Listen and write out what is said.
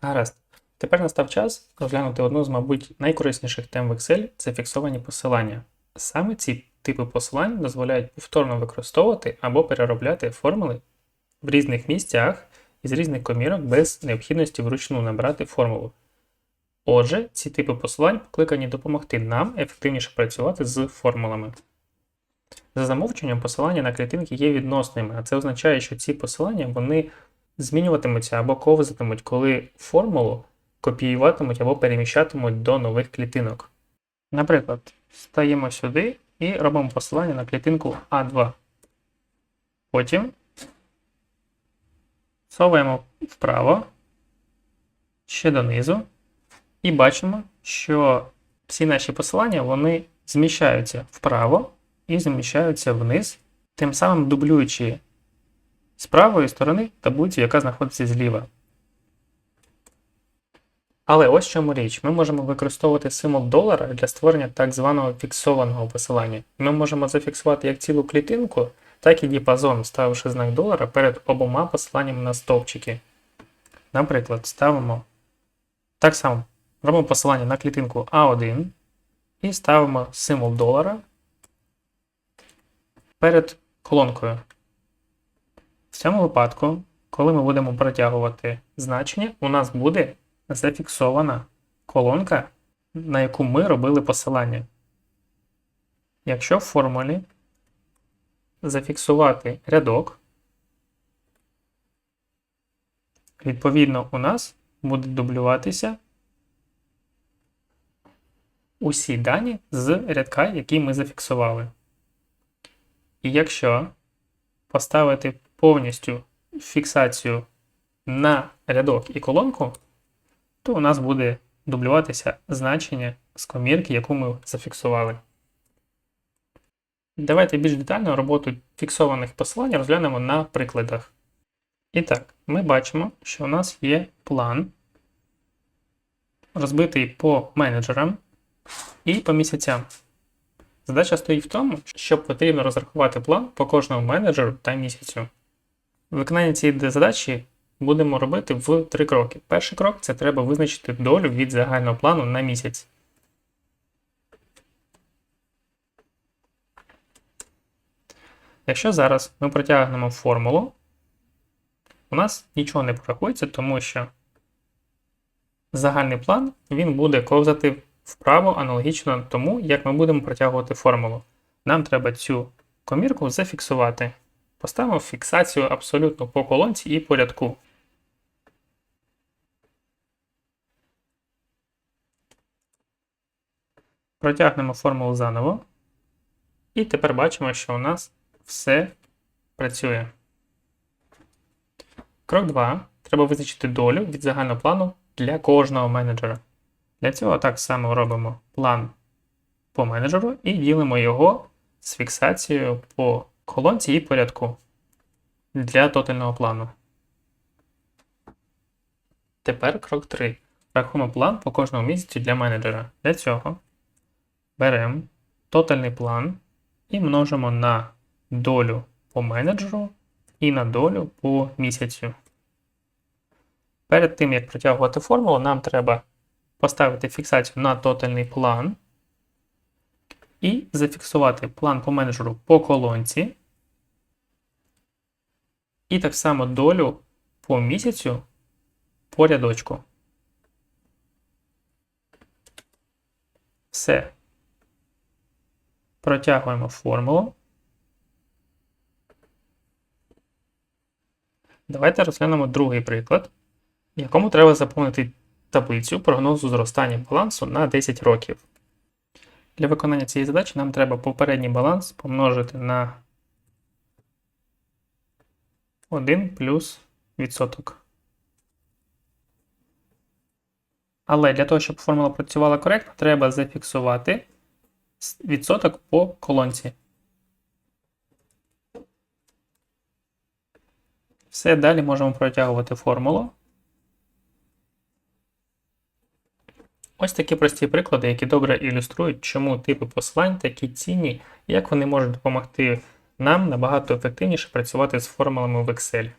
Гаразд. Тепер настав час розглянути одну з, мабуть, найкорисніших тем в Excel це фіксовані посилання. Саме ці типи посилань дозволяють повторно використовувати або переробляти формули в різних місцях із різних комірок без необхідності вручну набрати формулу. Отже, ці типи посилань покликані допомогти нам ефективніше працювати з формулами. За замовченням посилання на клітинки є відносними, а це означає, що ці посилання вони змінюватимуться або ковзатимуть, коли формулу копіюватимуть або переміщатимуть до нових клітинок. Наприклад, стаємо сюди і робимо посилання на клітинку А2. Потім совуємо вправо, ще донизу, і бачимо, що всі наші посилання вони зміщаються вправо і зміщаються вниз, тим самим дублюючи з правої сторони таблицю, яка знаходиться зліва. Але ось в чому річ. Ми можемо використовувати символ долара для створення так званого фіксованого посилання. Ми можемо зафіксувати як цілу клітинку, так і діапазон, ставивши знак долара перед обома посиланнями на стовпчики. Наприклад, ставимо так само робимо посилання на клітинку А1 і ставимо символ долара перед колонкою. В цьому випадку, коли ми будемо протягувати значення, у нас буде зафіксована колонка, на яку ми робили посилання. Якщо в формулі зафіксувати рядок, відповідно, у нас буде дублюватися усі дані з рядка, який ми зафіксували. І якщо поставити повністю фіксацію на рядок і колонку, то у нас буде дублюватися значення з комірки, яку ми зафіксували. Давайте більш детально роботу фіксованих посилань розглянемо на прикладах. І так, ми бачимо, що у нас є план, розбитий по менеджерам і по місяцям. Задача стоїть в тому, що потрібно розрахувати план по кожному менеджеру та місяцю. Виконання цієї задачі будемо робити в три кроки. Перший крок це треба визначити долю від загального плану на місяць. Якщо зараз ми протягнемо формулу, у нас нічого не порахується, тому що загальний план він буде ковзати вправо аналогічно тому, як ми будемо протягувати формулу. Нам треба цю комірку зафіксувати. Поставимо фіксацію абсолютно по колонці і по рядку. Протягнемо формулу заново. І тепер бачимо, що у нас все працює. Крок 2. Треба визначити долю від загального плану для кожного менеджера. Для цього так само робимо план по менеджеру і ділимо його з фіксацією по колонці і порядку для тотального плану. Тепер крок 3. Рахуємо план по кожному місяцю для менеджера. Для цього беремо тотальний план і множимо на долю по менеджеру і на долю по місяцю. Перед тим, як протягувати формулу, нам треба поставити фіксацію на тотальний план і зафіксувати план по менеджеру по колонці. І так само долю по місяцю по рядочку. Все. Протягуємо формулу. Давайте розглянемо другий приклад, в якому треба заповнити таблицю прогнозу зростання балансу на 10 років. Для виконання цієї задачі нам треба попередній баланс помножити на 1 плюс відсоток. Але для того, щоб формула працювала коректно, треба зафіксувати відсоток по колонці. Все, далі можемо протягувати формулу. Ось такі прості приклади, які добре ілюструють, чому типи послань такі цінні і як вони можуть допомогти нам набагато ефективніше працювати з формулами в Excel.